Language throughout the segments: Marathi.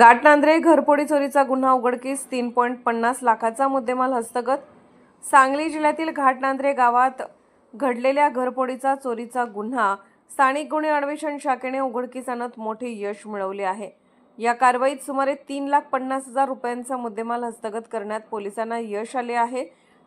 गाटनांद्रे घरफोडी चोरीचा गुन्हा उघडकीस तीन पॉईंट पन्नास लाखाचा मुद्देमाल हस्तगत. सांगली जिल्ह्यातील घाटनांद्रे गावात घडलेल्या घरफोडीचा चोरीचा गुन्हा स्थानिक गुन्हे अन्वेषण शाखेने उघडकीस आणत मोठे यश मिळवले आहे. या कारवाईत सुमारे तीन लाख पन्नास हजार रुपयांचा मुद्देमाल हस्तगत करण्यात पोलिसांना यश आले आहे.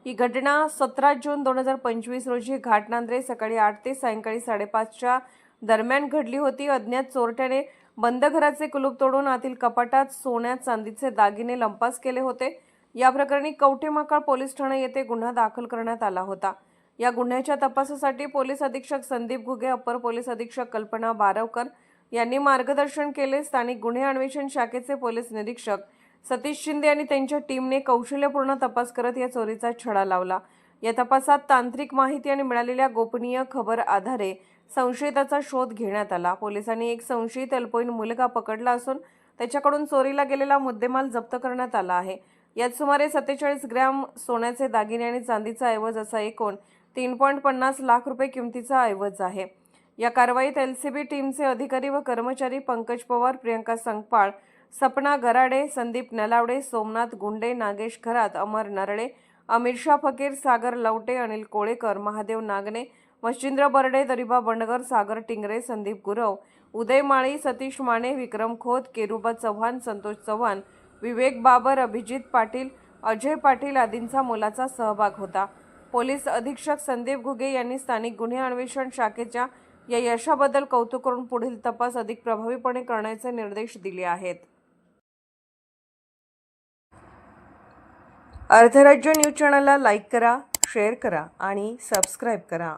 ही घटना सतरा जून दोन हजार पंचवीस रोजी घाटनांद्रे सकाळी आठ ते सायंकाळी साडेपाचच्या दरम्यान घडली होती. अज्ञात चोरट्याने बंद घराचे कुलूप तोडून आतील कपाटात सोन्या चांदीचे दागिने लंपास केले होते. या प्रकरणी कवठेमाकाळ पोलीस ठाणे येथे गुन्हा दाखल करण्यात आला होता. या गुन्ह्याच्या तपासासाठी पोलीस अधीक्षक संदीप घुगे अप्पर पोलीस अधीक्षक कल्पना बारवकर यांनी मार्गदर्शन केले. स्थानिक गुन्हे अन्वेषण शाखेचे पोलीस निरीक्षक सतीश शिंदे आणि त्यांच्या टीमने कौशल्यपूर्ण तपास करत या चोरीचा छडा लावला. या तपासात तांत्रिक माहिती आणि मिळालेल्या गोपनीय खबर आधारे संशयिताचा शोध घेण्यात आला. पोलिसांनी एक संशयित अल्पवयीन मुलगा पकडला असून त्याच्याकडून चोरीला गेलेला मुद्देमाल जप्त करण्यात आला आहे. यात सुमारे सत्तेचाळीस ग्रॅम सोन्याचे दागिने आणि चांदीचा ऐवज असा एकूण तीन पॉईंट पन्नास लाख रुपये किमतीचा ऐवज आहे. या कारवाईत एल सी बी टीमचे अधिकारी व कर्मचारी पंकज पवार प्रियंका संगपाळ सपना गराडे संदीप नलावडे सोमनाथ गुंडे नागेश खरात अमर नरळे अमीरशा फकीर सागर लवटे अनिल कोळेकर महादेव नागने मच्छिंद्र बर्डे दरिबा बंडगर सागर टिंगरे संदीप गुरव उदय माळी सतीश माने विक्रम खोत केरुबा चव्हाण संतोष चव्हाण विवेक बाबर अभिजित पाटील अजय पाटील आदींचा मुलाचा सहभाग होता. पोलीस अधीक्षक संदीप घुगे यांनी स्थानिक गुन्हे अन्वेषण शाखेच्या या यशाबद्दल कौतुक करून पुढील तपास अधिक प्रभावीपणे करण्याचे निर्देश दिले आहेत. अर्धराज्य न्यूज चॅनलला लाईक करा शेअर करा आणि सबस्क्राईब करा.